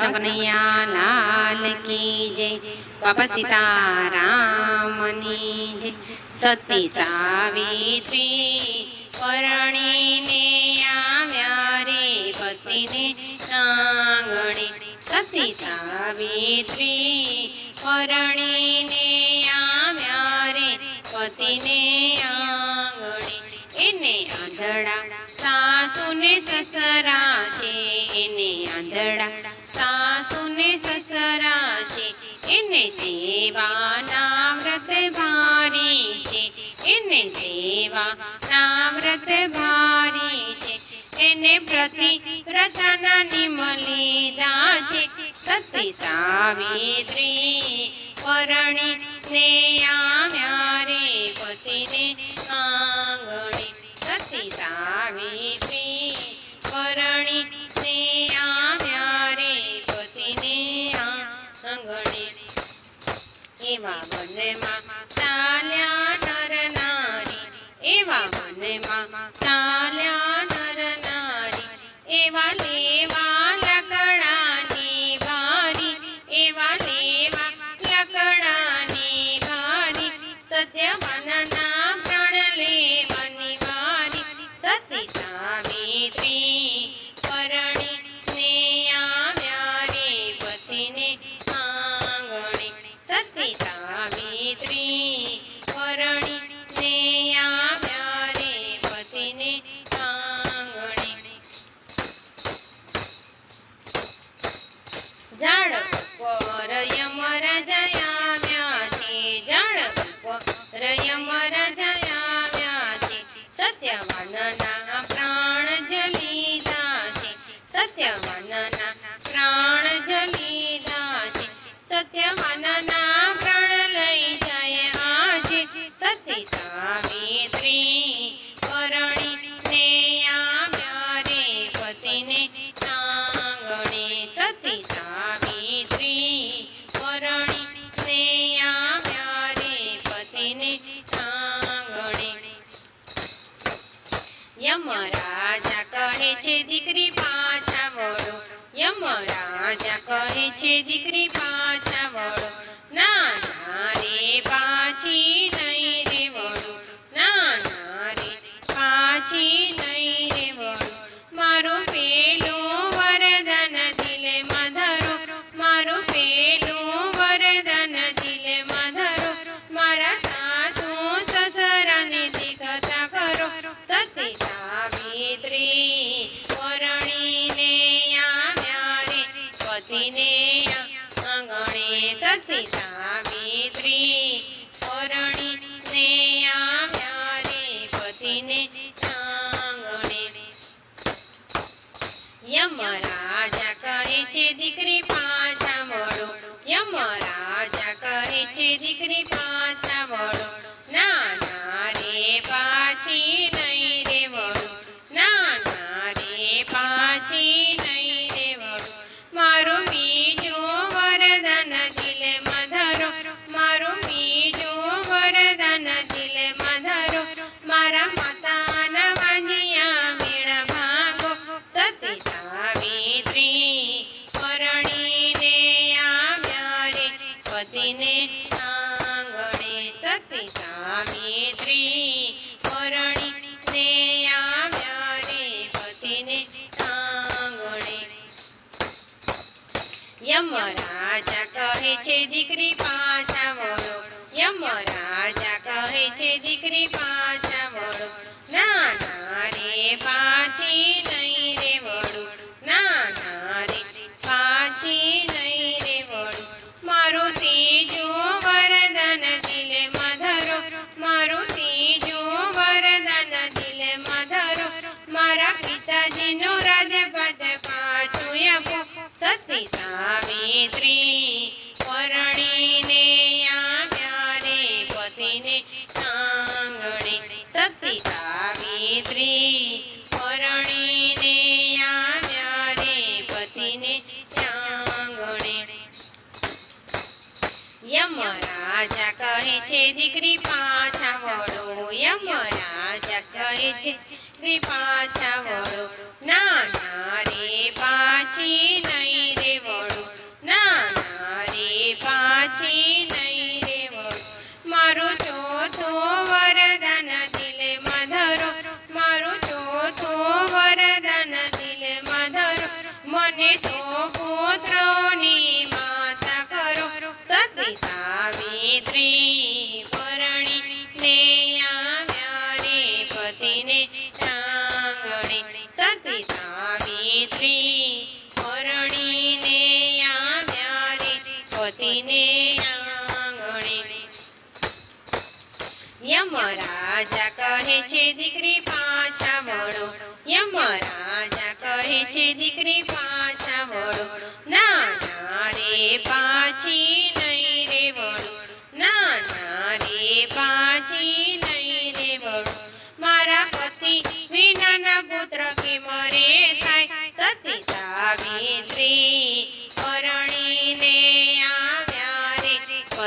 કૃષ્ણ કનૈયા લાલ કી જય બાપા સીતારામની જય સતી સાવિત્રી પરણીને આવ્યા રે પતિને આંગણે સતી સાવિત્રી પરણીને આવ્યા રે પતિને આંગણી એને આંધળા સાસુને સસરા છે એને આંધળા સેવાના વ્રત ભારી છે એને સેવાના વ્રત ભારી છે એને પ્રતિ વ્રતના નિમ લીધા છે સતી સાવિત્રી પરણી ને આવ્યા ma, bonne ma. છે ઝાડ પર યમરાજા આવ્યા પ્રાણ જલીધા છે સત્યવાનના છે દીકરી પાછા વળો. યમરાજા કહે છે દીકરી પાછા વળો. છે દીકરી પાછા વળો યમરાજા કહે છે દીકરી પાછા વળો યમરાજા કહે છે, દીકરી પાછા વળો. યમરાજા કહે છે, દીકરી પાછા વળો. ના ના રે પાછી નહીં રે વળો. ના ના રે પાછી નહીં રે વળો. મારું ત્રીજું વરદાન દિલે મધરો મારું ત્રીજું વરદાન દિલે મધરો મારા પિતાજીનો રાજપદ પાછું આપો. સતી સાવિત્રી પરણીને આવ્યા પતિને આંગણે. સતી સાવિત્રી પરણીને આવ્યા પતિને યમરાજા કહે છે, દીકરી પાછા વળો. યમરાજા કહે છે, દીકરી પાછા વળો. ના ના સાવિત્રી પરણી કહે છે, દીકરી પાછા વળો. યમરાજા કહે છે, દીકરી પાછા વળો. ના રે પાછી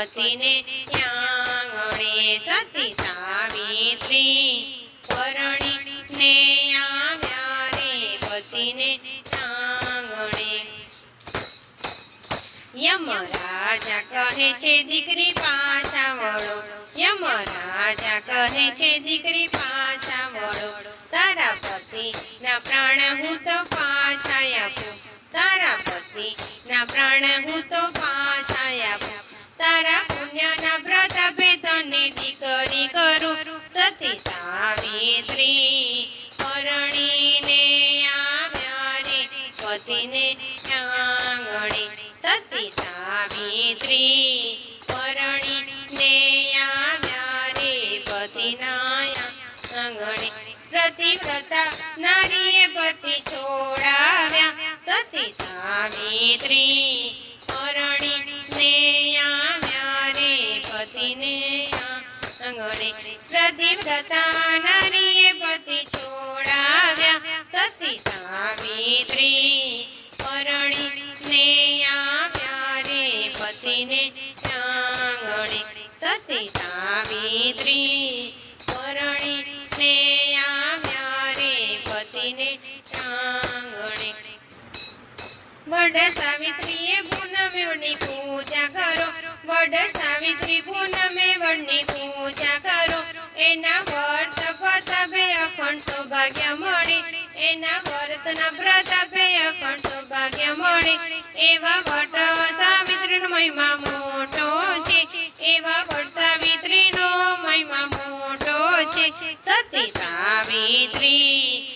પતિને આંગણે સતી સાવિત્રી. પરણીને આવ્યા રે પતિને આંગણે યમ રાજા કહે છે, દીકરી પાછા વળો. યમરાજા કહે છે, દીકરી પાછા વળો. તારા પતિ ના પ્રાણ હું તો પાછા આપું. તારા પતિ ના પ્રાણ હું તો પાછા આપું. તારા પુણ્યના પ્રતાપે તને દીકરી કરું. સતી સાવિત્રી, પરણીને આવ્યા રે, પતિને આંગણે. સતી સાવિત્રી, પરણીને આવ્યા રે, પતિના આંગણે. પ્રતિવ્રતા નારીએ પતિ છોડાવ્યા. સતી સાવિત્રી પતિને પ્રતિવ્રતા નારીએ પતિ છોડાવ્યા. સતી સાવિત્રી પરણીને આવ્યા રે પતિને આંગણે. સતી સાવિત્રી પરણીને આવ્યા રે પતિને આંગણે. વડ સાવિત્રીએ પૂનમે પૂજા કરો. વડ સાવિત્રી પૂનમે વડની પૂજા કરો. એના વર્ત પ્રતાપે અખંડ સૌભાગ્ય મળે. એના વર્તના પ્રતાપે અખંડ સૌભાગ્ય મળે. એવા વટ સાવિત્રીનો મહિમા મોટો છે. એવા વટ સાવિત્રીનો મહિમા મોટો છે. સતી સાવિત્રી